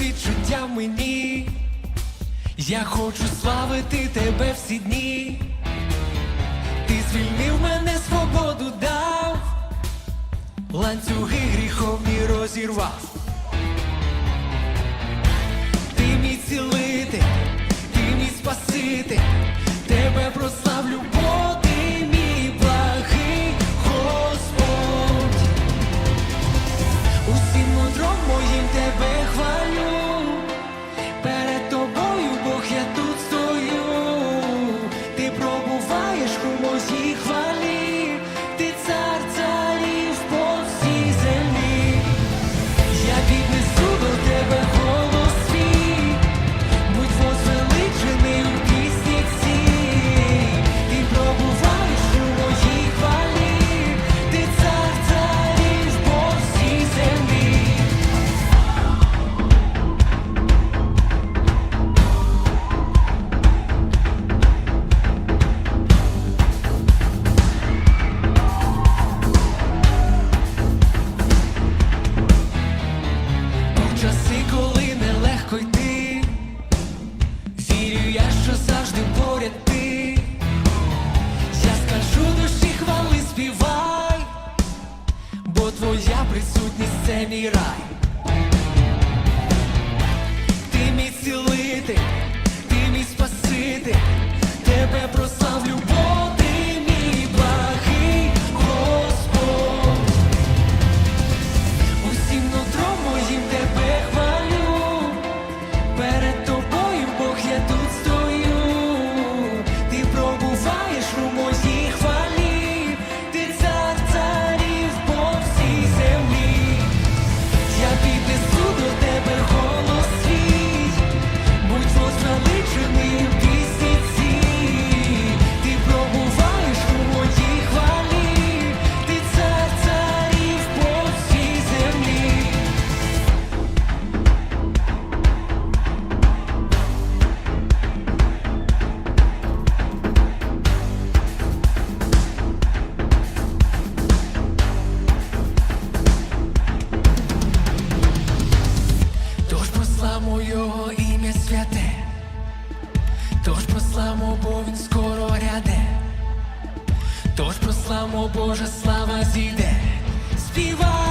відчуття в мені, я хочу славити тебе всі дні, ти звільнив мене, свободу дав, ланцюги гріховні розірвав. any right. славу його ім'я святе, тож про славу, бо він скоро ряде, тож про славу Божа слава зійде, співай.